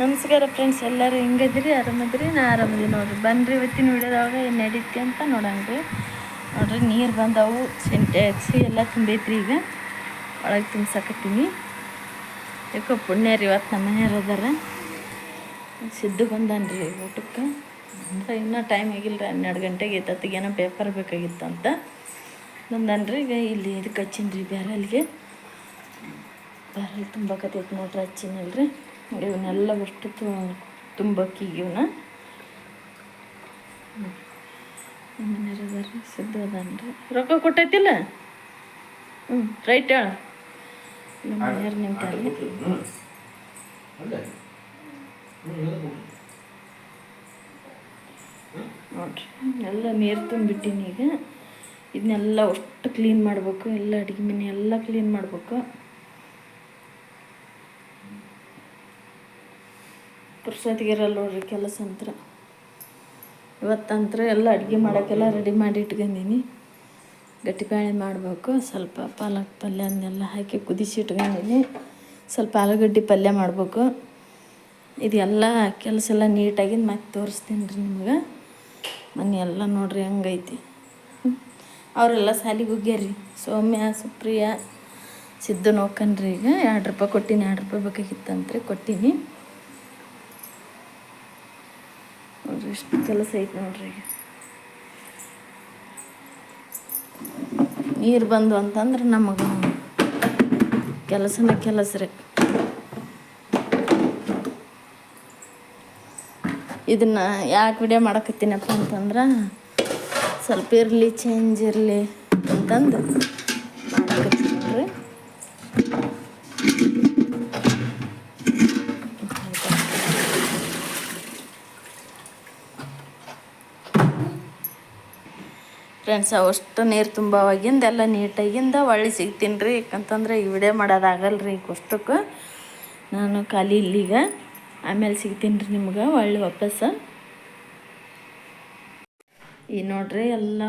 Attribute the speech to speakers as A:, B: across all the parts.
A: ನಮಸ್ಕಾರ ಫ್ರೆಂಡ್ಸ್ ಎಲ್ಲರೂ ಹೆಂಗದ್ರಿ ಆರಾಮದ್ರಿ ನಾ ಆರಾಮದಿ ನೋಡ್ರಿ, ಬನ್ರಿ ಇವತ್ತಿನ ವಿಡಿಯೋದಾಗ ಏನು ನಡೀತಿ ಅಂತ ನೋಡಂಗ್ರಿ ನೋಡ್ರಿ, ನೀರು ಬಂದವು ಸಿಂಟ್ಯಾಕ್ಸಿ ಎಲ್ಲ ತುಂಬೈತ್ರಿ ಈಗ. ಒಳಗೆ ತುಂಬಿಸಕತ್ತೀನಿ. ಯಾಕೋ ಪುಣ್ಯ ರೀ ಇವತ್ತು ನಮ್ಮ ಮನೆಯವ್ರು ಅದಾರ. ಸಿದ್ದು ಬಂದನ್ರಿ ಊಟಕ್ಕೆ. ಅಂದ್ರೆ ಇನ್ನೂ ಟೈಮ್ ಆಗಿಲ್ಲ ಹನ್ನೆರಡು ಗಂಟೆಗೆ ಎತ್ತತ್ತಿಗೆ ಏನೋ ಪೇಪರ್ ಬೇಕಾಗಿತ್ತು ಅಂತ. ಬಂದಾನ್ರಿ ಈಗ ಇಲ್ಲಿ ಇದಕ್ಕೆ ಹಚ್ಚಿನ್ರಿ ಬ್ಯಾರಲ್ಗೆ. ಬ್ಯಾರಲ್ ತುಂಬಕತ್ತೈತೆ ನೋಡ್ರಿ, ಹಚ್ಚಿನಲ್ರಿ. ಇವನ್ನೆಲ್ಲ ಅಷ್ಟು ತುಂಬಕ್ಕೆ ಇವನ್ನ ಮನೆಯವ್ರು ಅದಾರ ಸಿದ್ದು ಅದಾನ್ರಿ. ರೊಕ್ಕ ಕೊಟ್ಟೈತಿಲ್ಲ? ಹ್ಞೂ ರೈಟ್ ಹೇಳ. ನಮ್ಮ ಮನೆಯವ್ರು ನಿಂತಲ್ಲಿ ನೋಡ್ರಿ ಎಲ್ಲ ನೀರು ತುಂಬಿಟ್ಟಿನಿ ಈಗ. ಇದನ್ನೆಲ್ಲ ಅಷ್ಟು ಕ್ಲೀನ್ ಮಾಡ್ಬೇಕು. ಎಲ್ಲ ಅಡುಗೆ ಮನೆ ಎಲ್ಲ ಕ್ಲೀನ್ ಮಾಡ್ಬೇಕು. ಪುರ್ಸೊತ್ತಿಗಿರಲ್ಲ ನೋಡ್ರಿ ಕೆಲಸ ಅಂತ್ರ ಇವತ್ತಂತ್ರ ಎಲ್ಲ ಅಡುಗೆ ಮಾಡೋಕ್ಕೆಲ್ಲ ರೆಡಿ ಮಾಡಿ ಇಟ್ಕೊಂಡಿನಿ. ಗಟ್ಟಿ ಬೇಳೆ ಮಾಡಬೇಕು, ಸ್ವಲ್ಪ ಪಾಲಕ್ ಪಲ್ಯ ಅದನ್ನೆಲ್ಲ ಹಾಕಿ ಕುದಿಸಿ ಇಟ್ಕೊಂಡಿನಿ. ಸ್ವಲ್ಪ ಆಲೂಗಡ್ಡೆ ಪಲ್ಯ ಮಾಡಬೇಕು. ಇದೆಲ್ಲ ಕೆಲಸ ಎಲ್ಲ ನೀಟಾಗಿ ಮತ್ತೆ ತೋರಿಸ್ತೀನಿ ರೀ ನಿಮ್ಗೆ. ಮನೆ ಎಲ್ಲ ನೋಡ್ರಿ ಹಂಗೈತಿ. ಅವರೆಲ್ಲ ಸಾಲಿಗೆ ಹೋಗ್ಯಾರ್ರಿ ಸೌಮ್ಯ, ಸುಪ್ರಿಯ, ಸಿದ್ದು ನೋಕನ್ರಿ ಈಗ. ಎರಡು ರೂಪಾಯಿ ಕೊಟ್ಟಿನಿ, ಎರಡು ರೂಪಾಯಿ ಬೇಕಾಗಿತ್ತಂತ್ರಿ ಕೊಟ್ಟೀನಿ ನೋಡ್ರಿ ಇಷ್ಟು ಕೆಲಸ ಐತೆ ನೋಡ್ರಿ ನೀರು ಬಂದು ಅಂತಂದ್ರೆ ನಮಗೆ ಕೆಲಸನ ಕೆಲಸ ರೀ. ಇದನ್ನ ಯಾಕೆ ವಿಡಿಯೋ ಮಾಡಕತ್ತೀನಪ್ಪ ಅಂತಂದ್ರೆ ಸ್ವಲ್ಪ ಇರಲಿ ಚೇಂಜ್ ಇರಲಿ ಅಂತಂದು ಮಾಡಕತ್ತೀನಿ ನೋಡ್ರಿ ಫ್ರೆಂಡ್ಸ್ ಅವಷ್ಟು ನೀರು ತುಂಬವಾಗಿಂದ, ಎಲ್ಲ ನೀಟಾಗಿಂದ ಒಳ್ಳೆ ಸಿಗ್ತೀನಿ ರೀ ಯಾಕಂತಂದ್ರೆ ಈ ವಿಡಿಯೋ ಮಾಡೋದಾಗಲ್ಲ ರೀ ಅಷ್ಟಕ್ಕೆ ನಾನು ಖಾಲಿ ಇಲ್ಲಿಗ. ಆಮೇಲೆ ಸಿಗ್ತೀನಿ ರೀ ನಿಮ್ಗೆ ಒಳ್ಳೆ ವಾಪಸ್ ಈ ನೋಡ್ರಿ ಎಲ್ಲ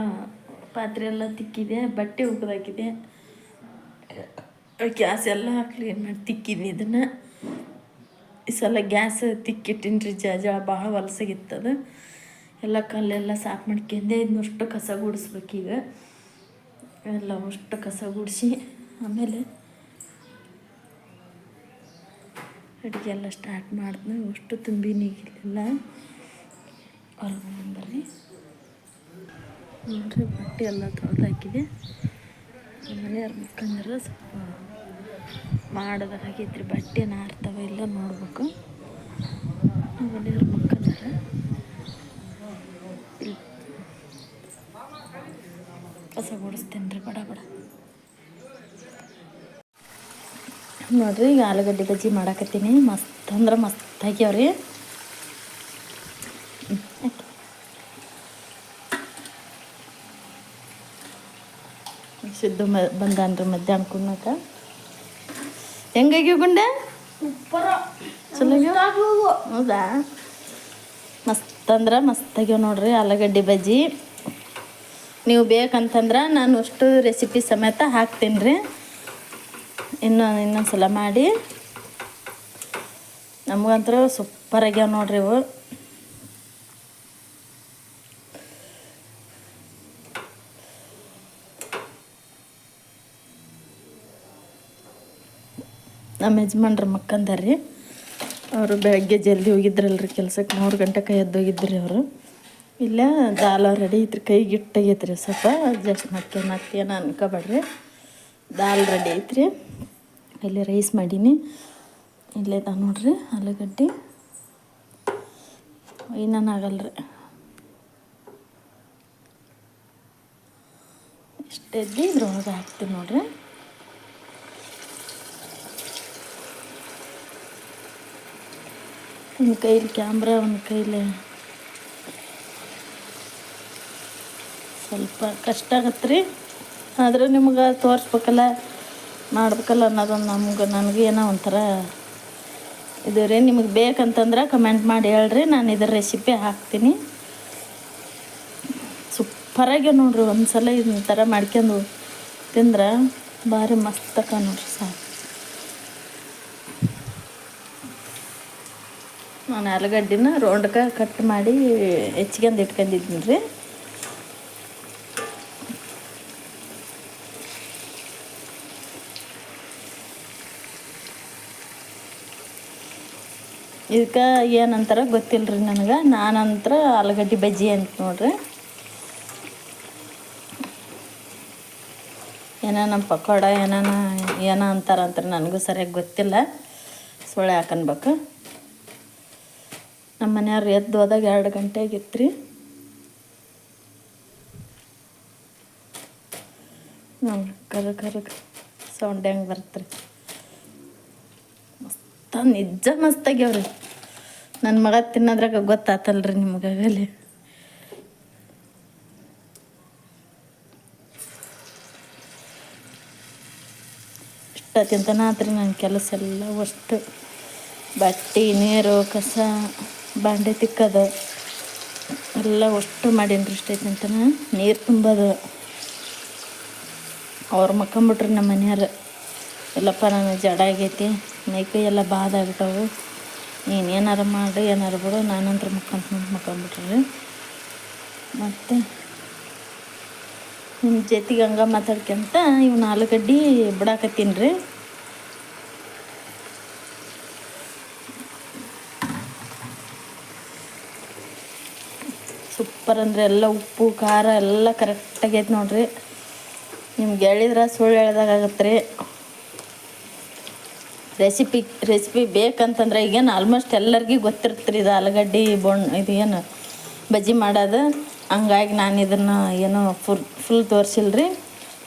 A: ಪಾತ್ರೆ ಎಲ್ಲ ತಿಕ್ಕಿದೆ, ಬಟ್ಟೆ ಉಗ್ದಾಕಿದೆ. ಗ್ಯಾಸ್ ಎಲ್ಲ ಕ್ಲೀನ್ ಮಾಡಿ ತಿಕ್ಕಿದ್ನಿ ಇದನ್ನು. ಈ ಸಲ ಗ್ಯಾಸ್ ತಿಕ್ಕಿಟ್ಟಿನಿ ರೀ ಜ, ಭಾಳ ಹೊಲಸಾಗಿತ್ತದು. ಎಲ್ಲ ಕಲ್ಲೆಲ್ಲ ಸಾಫ್ ಮಾಡ್ಕೊಂಡೆ. ಇದನ್ನಷ್ಟು ಕಸ ಗುಡಿಸ್ಬೇಕೀಗ ಎಲ್ಲ ಅಷ್ಟು ಕಸ ಗುಡಿಸಿ ಆಮೇಲೆ ಅಡುಗೆ ಎಲ್ಲ ಸ್ಟಾರ್ಟ್ ಮಾಡಿದ್ನ ಅಷ್ಟು ತುಂಬಿ ಹೊರಗೆ ಬರ್ರಿ ನೋಡ್ರಿ, ಬಟ್ಟೆ ಎಲ್ಲ ತೊಳೆದು ಹಾಕಿದೆ. ಮನೆಯವ್ರು ಮುಕ್ಕಂದ್ರೆ ಸ್ವಲ್ಪ ಮಾಡೋದಾಗೈತ್ರಿ ಬಟ್ಟೆ ನಾರ್ತವ ಇಲ್ಲ ನೋಡ್ಬೇಕು. ಮನೆಯವ್ರ ಮುಕ್ಕಂದ್ರೆ ಇಲ್ಲಿ ಕಸ ಬಡ ಬಡ. ನೋಡ್ರಿ ಈಗ ಆಲೂಗಡ್ಡೆ ಬಜ್ಜಿ ಮಾಡಾಕತ್ತೀನಿ. ಮಸ್ತ್ ಅಂದ್ರೆ ಮಸ್ತ್ ಹಾಕ್ಯವ್ರಿ. ಸಿದ್ದು ಮ ಬಂದಾನ್ರಿ ಮಧ್ಯಾಹ್ನ ಕುಣ್ಣಕ ಹೆಂಗಾಗ್ಯಾವ ಗುಂಡೆ? ಚಲೋ? ಹೌದಾ? ಮಸ್ತ್ ಅಂದ್ರೆ ಮಸ್ತ್ ಆಗ್ಯಾವ ನೋಡ್ರಿ ಆಲೂಗಡ್ಡೆ ಬಜ್ಜಿ ನೀವು ಬೇಕಂತಂದ್ರೆ ನಾನು ಅಷ್ಟು ರೆಸಿಪಿ ಸಮೇತ ಹಾಕ್ತೀನಿ ರೀ. ಇನ್ನೂ ಇನ್ನೊಂದು ಸಲ ಮಾಡಿ. ನಮಗಂತೂ ಸೂಪರ್ ಆಗ್ಯಾವ ನೋಡ್ರಿ ಇವು. ನಮ್ಮ ಯಜಮಾನ್ರ ಮಕ್ಕಂದಾರ್ರಿ ಅವರು ಬೆಳಗ್ಗೆ ಜಲ್ದಿ ಹೋಗಿದ್ರಲ್ರಿ ಕೆಲಸಕ್ಕೆ. ಮೂರು ಗಂಟೆ ಎದ್ದು ರೀ ಅವರು. ಇಲ್ಲ ದಾಲ್ ರೆಡಿ ಐತ್ರಿ ಕೈ ಗಿಟ್ಟಾಗೈತ್ರಿ ಸ್ವಲ್ಪ. ಅಡ್ಜಸ್ಟ್ ಮತ್ತೆ ಏನು ಅನ್ಕೋಬೇಡ್ರಿ. ದಾಲ್ ರೆಡಿ ಐತ್ರಿ. ಇಲ್ಲಿ ರೈಸ್ ಮಾಡೀನಿ. ಇಲ್ಲೇ ತಾ ನೋಡ್ರಿ, ಆಲೂಗಡ್ಡೆ. ಇನ್ನೂ ಆಗಲ್ರಿ? ಇಷ್ಟೆದ್ದು ಇದ್ರೊಳಗೆ ಹಾಕ್ತೀನಿ ನೋಡ್ರಿ. ಒಂದು ಕೈಲಿ ಕ್ಯಾಮ್ರಾ ಒಂದು ಕೈಲಿ ಸ್ವಲ್ಪ ಕಷ್ಟ ಆಗತ್ತೆ ರೀ. ಆದ್ರೆ ನಿಮ್ಗೆ ತೋರಿಸ್ಬೇಕಲ್ಲ, ಮಾಡ್ಬೇಕಲ್ಲ ಅನ್ನೋದೊಂದು ನಮ್ಗೆ, ನನಗೆ ಏನೋ ಒಂಥರ ಇದು ರೀ. ನಿಮಗೆ ಬೇಕಂತಂದ್ರೆ ಕಮೆಂಟ್ ಮಾಡಿ ಹೇಳ್ರಿ, ನಾನು ಇದ್ರ ರೆಸಿಪಿ ಹಾಕ್ತೀನಿ. ಸೂಪರಾಗೆ ನೋಡ್ರಿ ಒಂದು ಸಲ ಇದನ್ನ ಥರ ಮಾಡ್ಕೊಂಡು ತಿಂದ್ರೆ ಭಾರಿ ಮಸ್ತಕ ನೋಡ್ರಿ ಸಾಕು. ನಾನು ಆಲೂಗಡ್ಡಿನ ರೌಂಡ್ಗೆ ಕಟ್ ಮಾಡಿ ಹೆಚ್ಚಿಗೆಂದು ಇಟ್ಕೊಂಡಿದ್ದೀನಿ ರೀ. ಇದಕ್ಕೆ ಏನಂತಾರ ಗೊತ್ತಿಲ್ಲ ರೀ ನನಗೆ. ನಾನಂತರ ಆಲೂಗಡ್ಡೆ ಬಜ್ಜಿ ಅಂತ ನೋಡ್ರಿ. ಏನಾನ ಪಕೋಡ ಏನ ಏನೋ ಅಂತಾರಂತಾರೆ ನನಗೂ ಸರಿಯಾಗಿ ಗೊತ್ತಿಲ್ಲ. ಸೊಳ್ಳೆ ಹಾಕನ್ಬೇಕು. ನಮ್ಮ ಮನೆಯವ್ರು ಎದ್ದು ಹೋದಾಗ ಎರಡು ಗಂಟೆ ಆಗಿತ್ತು ರೀ ಕರ ಕರ ಸೌಂಡ್ ಹೆಂಗೆ ಬರುತ್ತೆ ರೀ ಮಸ್ತ ನಿಜ ಮಸ್ತಾಗ್ಯಾವ್ರಿ. ನನ್ನ ಮಗ ತಿನ್ನೋದ್ರಾಗ ಗೊತ್ತಾತಲ್ರಿ ನಿಮ್ಗಾಗಲಿ ಇಷ್ಟ ತಿಂತಾನ ಆತ್ರಿ ನನ್ನ ಕೆಲಸ ಎಲ್ಲ ಅಷ್ಟು ಬಟ್ಟೆ, ನೀರು, ಕಸ, ಬಾಂಡೆ ತಿಕ್ಕೋದು. ಎಲ್ಲ ಅಷ್ಟು ಮಾಡೀನಿ ರೀ ಇಷ್ಟ ತಿಂತಾನ ನೀರು ತುಂಬೋದು. ಅವ್ರು ಮಕ್ಕಂಬಿಟ್ರಿ ನಮ್ಮ ಮನೆಯವ್ರು ಎಲ್ಲಪ್ಪ ನನಗೆ ಜಡ ಆಗೈತಿ. ಮೈಕೈ ಎಲ್ಲ ಬಾದ ಆಗ್ಬಿಟ್ಟವು. ನೀನು ಏನಾರು ಮಾಡಿ ಏನಾರು ಬಿಡು, ನಾನಂತ್ರ ಮಕ್ಕಂತ ಮಕ್ಕಂಬಿಟ್ರಿ ಮತ್ತು ನಿಮ್ಮ ಜೊತೆಗೆ ಹಂಗೆ ಮಾತಾಡ್ಕೊಂತ ಇವ್ನ ಆಲೂಗಡ್ಡೆ ಬಿಡಾಕತ್ತೀನಿ ರೀ ಸೂಪರ್ ಅಂದರೆ ಎಲ್ಲ ಉಪ್ಪು, ಖಾರ ಎಲ್ಲ ಕರೆಕ್ಟಾಗೈತೆ ನೋಡ್ರಿ. ನಿಮ್ಗೆ ಹೇಳಿದ್ರೆ ಸುಳ್ಳು ಹೇಳ್ದಾಗತ್ತೆ ರೀ ರೆಸಿಪಿ ರೆಸಿಪಿ ಬೇಕಂತಂದ್ರೆ ಈಗೇನು ಆಲ್ಮೋಸ್ಟ್ ಎಲ್ಲರಿಗೂ ಗೊತ್ತಿರ್ತೀರಿ ಇದು ಆಲೂಗಡ್ಡೆ ಬೊಣ್ ಇದು ಏನು ಬಜ್ಜಿ ಮಾಡೋದು. ಹಂಗಾಗಿ ನಾನು ಇದನ್ನು ಏನೋ ಫುಲ್ ಫುಲ್ ತೋರಿಸಿಲ್ಲ ರೀ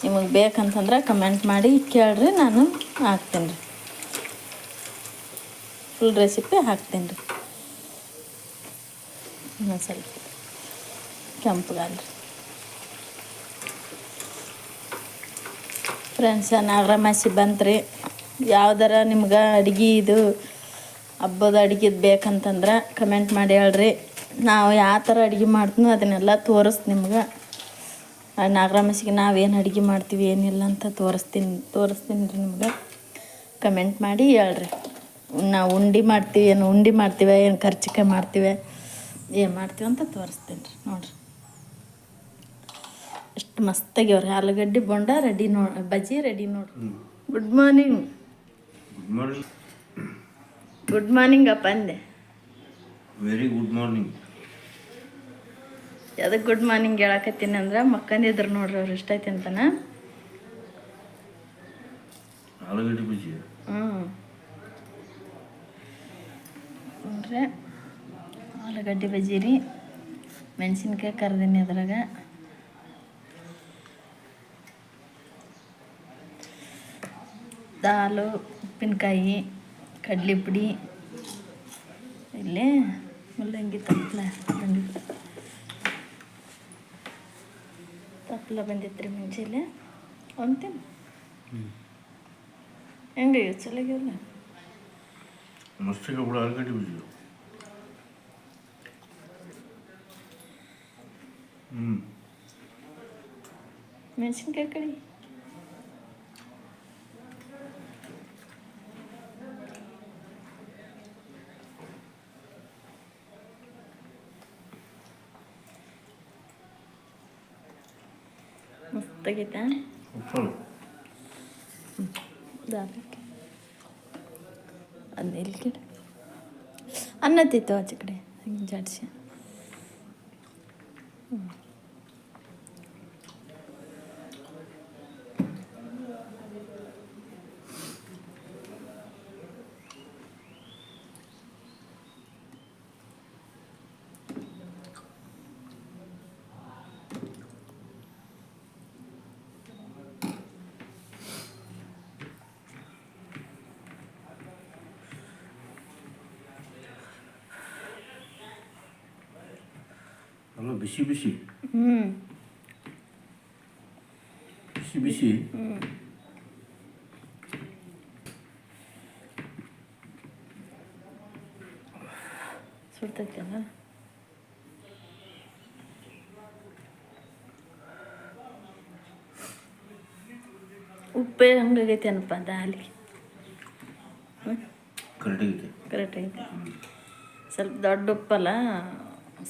A: ನಿಮಗೆ ಬೇಕಂತಂದ್ರೆ ಕಮೆಂಟ್ ಮಾಡಿ ಕೇಳ್ರಿ, ನಾನು ಹಾಕ್ತೀನಿ ರೀ ಫುಲ್ ರೆಸಿಪಿ ಹಾಕ್ತೀನಿ ರೀ ಇನ್ನೊಂದು ಸ್ವಲ್ಪ ಕೆಂಪುಗಾಲ್ರಿ. ಫ್ರೆಂಡ್ಸ ಬಂತು ಬಂತ್ರಿ. ಯಾವ್ದಾರ ನಿಮ್ಗೆ ಅಡ್ಗೆ ಇದು ಹಬ್ಬದ ಅಡ್ಗೆದು ಬೇಕಂತಂದ್ರೆ ಕಮೆಂಟ್ ಮಾಡಿ ಹೇಳ್ರಿ. ನಾವು ಯಾವ ಥರ ಅಡ್ಗೆ ಮಾಡ್ತೀನೋ ಅದನ್ನೆಲ್ಲ ತೋರಿಸ್ ನಿಮ್ಗೆ. ಆ ನಾಗರಮಾಸಿಗೆ ನಾವೇನು ಅಡ್ಗೆ ಮಾಡ್ತೀವಿ ಏನಿಲ್ಲ ಅಂತ ತೋರಿಸ್ತೀನಿ ತೋರಿಸ್ತೀನಿ ರೀ ನಿಮ್ಗೆ. ಕಮೆಂಟ್ ಮಾಡಿ ಹೇಳ್ರಿ. ನಾವು ಉಂಡೆ ಮಾಡ್ತೀವಿ ಏನು ಉಂಡೆ ಮಾಡ್ತೀವಿ ಏನು ಖರ್ಚಿಕೆ ಮಾಡ್ತೀವಿ ಏನು ಮಾಡ್ತೀವಿ ಅಂತ ತೋರಿಸ್ತೀನಿ ರೀ ನೋಡಿರಿ. ಎಷ್ಟು ಮಸ್ತಾಗ್ಯವ್ರಿ. ಆಲೂಗಡ್ಡೆ ಬೊಂಡ ರೆಡಿ ನೋಡಿ ಬಜ್ಜಿ ರೆಡಿ ನೋಡ್ರಿ. ಗುಡ್ ಮಾರ್ನಿಂಗ್
B: ಗುಡ್ ಮಾರ್ನಿಂಗ್
A: ಅಪ್ಪ ಅಂದೆ.
B: ವೆರಿ ಗುಡ್ ಮಾರ್ನಿಂಗ್
A: ಅದಕ್ಕೆ ಗುಡ್ ಮಾರ್ನಿಂಗ್ ಹೇಳಕತ್ತೀನಿ ಅಂದ್ರೆ ಮಕ್ಕಂದಿದ್ರು ನೋಡ್ರಿ ಅವ್ರು ಇಷ್ಟೈತಿ ಅಂತಾನ.
B: ಆಲೂಗಡ್ಡೆ ಬಜ್ಜಿ.
A: ಹ್ಞೂ ನೋಡ್ರಿ ಆಲೂಗಡ್ಡೆ ಬಜ್ಜಿ ರೀ. ಮೆಣಸಿನ್ಕಾಯಿ ಕರ್ದೀನಿ ಅದ್ರಾಗ. ದಾಲು ಉಪ್ಪಿನಕಾಯಿ ಕಡಲೆ ಪುಡಿ ಇಲ್ಲೇ ಮುಲ್ಲಂಗಿ ತಪ್ಪಲ ಬಂದಿತ್ತು ತಪ್ಪಲ ಬಂದಿತ್ತು ರೀ ಮುಂಚೆಲೆ ಅಂತೀನಿ ಹೆಂಗೆ ಚಲಾಗಿಲ್ಲ
B: ಮಸ್ತಿಗೆ ಕೂಡ ಆಲೂಗಡ್ಡೆ ಹ್ಞೂ
A: ಮೆಣಸಿನ್ಕಾಯಿ ಕಡಿ ഉപ്പയ്ക്കിട്ടാൻ അതിരിക്കട്ടെ അന്നത്തെ തോച്ചക്കടെ ചാടിച്ച
B: ಅಲ್ಲ ಬಿಸಿ ಬಿಸಿ. ಬಿಸಿ ಬಿಸಿ.
A: ಸುಡ್ತೈತಲ್ಲ ಉಪ್ಪೇ ಹಂಗಾಗೈತೆ ಏನಪ್ಪ ದಾಲಿ
B: ಕರೆಕ್ಟ್ ಐತೆ
A: ಕರೆಕ್ಟ್ ಐತೆ ಸ್ವಲ್ಪ ದೊಡ್ಡ ಉಪ್ಪಲ್ಲ?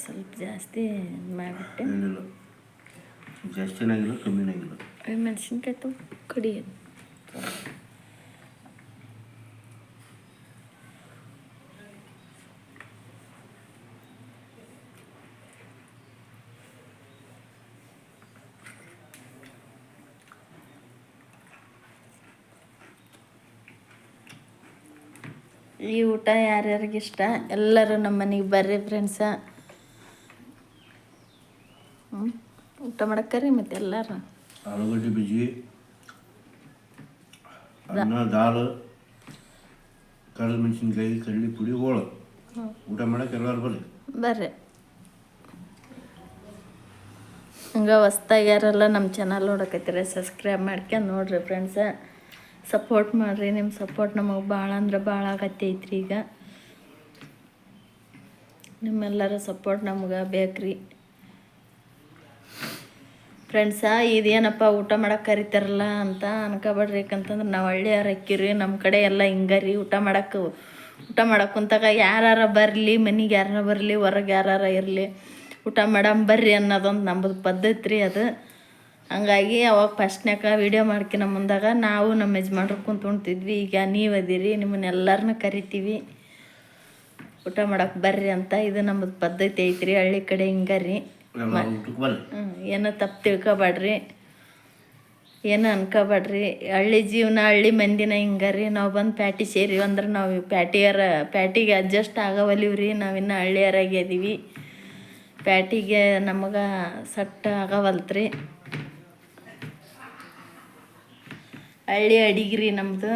A: ಸ್ವಲ್ಪ ಜಾಸ್ತಿ ಮಾಡಿಬಿಟ್ಟೆ
B: ಏನಿಲ್ಲ. ಜಾಸ್ತಿನಾಗಿಲ್ಲ ಕಮ್ಮಿನಾಗಿಲ್ಲ
A: ಮೆಣಸಿನ್ಕಾಯಿ ತುಂಬ ಕಡಿಯೋದು ಈ ಊಟ ಯಾರ್ಯಾರಿಗೆ ಇಷ್ಟ? ಎಲ್ಲರೂ ನಮ್ಮ ಮನೆಗೆ ಬರ್ರಿ ಫ್ರೆಂಡ್ಸ ಹ್ಞೂ ಊಟ ಮಾಡಕ್ಕರಿ ಮತ್ತೆ ಎಲ್ಲರೂ?
B: ಆಲೂಗಡ್ಡೆ ಬಜ್ಜಿ ಅನ್ನ ದಾಲ್ ಕಡಲ್ ಮೆಣಸಿನ್ಕಾಯಿ ಕಡ್ಲಿ ಪುಡಿ ಹೋಳು ಊಟ ಮಾಡಕ್ಕೆ ಎಲ್ಲರೂ ಬರ್ರಿ.
A: ಬರ್ರಿ. ಹಂಗೆ ಹೊಸ್ದಾಗಿ ಯಾರೆಲ್ಲ ನಮ್ಮ ಚಾನಲ್ ನೋಡಕತ್ತೀರಿ ಸಬ್ಸ್ಕ್ರೈಬ್ ಮಾಡ್ಕೊಂಡು ನೋಡ್ರಿ ಫ್ರೆಂಡ್ಸ ಸಪೋರ್ಟ್ ಮಾಡಿರಿ ನಿಮ್ಮ ಸಪೋರ್ಟ್ ನಮಗೆ ಭಾಳ ಅಂದ್ರೆ ಭಾಳ ಆಗತ್ತೈತ್ರಿ ಈಗ. ನಿಮ್ಮೆಲ್ಲರ ಸಪೋರ್ಟ್ ನಮ್ಗೆ ಬೇಕ್ರಿ. ಫ್ರೆಂಡ್ಸ ಇದೇನಪ್ಪ ಊಟ ಮಾಡಕ್ಕೆ ಕರಿತಾರಲ್ಲ ಅಂತ ಅನ್ಕೋಬೇಡ್ರಿ. ಯಾಕಂತಂದ್ರೆ ನಾವು ಹಳ್ಳಿಯಾರ ಅಕ್ಕಿರಿ ನಮ್ಮ ಕಡೆ ಎಲ್ಲ ಹಿಂಗಾರಿ ಊಟ ಮಾಡಕ್ಕೆ ಊಟ ಮಾಡಕ್ಕೆ ಕುಂತಾಗ ಯಾರಾರ ಬರಲಿ, ಮನೆಗೆ ಯಾರ ಬರಲಿ, ಹೊರಗೆ ಯಾರಾರ ಇರಲಿ, ಊಟ ಮಾಡಮ್ ಬರ್ರಿ ಅನ್ನೋದೊಂದು ನಮ್ಮದು ಪದ್ಧತಿ ರೀ ಅದು. ಹಂಗಾಗಿ ಅವಾಗ ಫಸ್ಟ್ನ್ಯಾಕ ವೀಡಿಯೋ ಮಾಡ್ಕಿನ ಮುಂದಾಗ ನಾವು ನಮ್ಮ ಯಜಮಾನ್ರು ಕುಂತು ಉಣ್ತಿದ್ವಿ ಈಗ ನೀವು ಅದೀರಿ ನಿಮ್ಮನ್ನೆಲ್ಲರನ್ನ ಕರಿತೀವಿ. ಊಟ ಮಾಡಕ್ಕೆ ಬರ್ರಿ ಅಂತ ಇದು ನಮ್ಮದು ಪದ್ಧತಿ ಐತ್ರಿ ಹಳ್ಳಿ ಕಡೆ ಹಿಂಗರಿ. ಏನೋ ತಪ್ಪು ತಿಳ್ಕೊಬೇಡ್ರಿ. ಏನು ಅನ್ಕೋಬೇಡ್ರಿ. ಹಳ್ಳಿ ಜೀವನ ಹಳ್ಳಿ ಮಂದಿನ ಹಿಂಗರಿ ನಾವು ಬಂದು ಪ್ಯಾಟಿ ಸೇರಿ ಅಂದ್ರೆ ನಾವು ಪ್ಯಾಟಿಯರ ಪ್ಯಾಟಿಗೆ ಅಡ್ಜಸ್ಟ್ ಇನ್ನು ಹಳ್ಳಿಯರಾಗಿ ಅದೀವಿ. ಪ್ಯಾಟಿಗೆ ನಮಗೆ ಸಟ್ಟ ಆಗವಲ್ತ್ರಿ. ಹಳ್ಳಿ ಅಡಿಗ್ರಿ ನಮ್ಮದು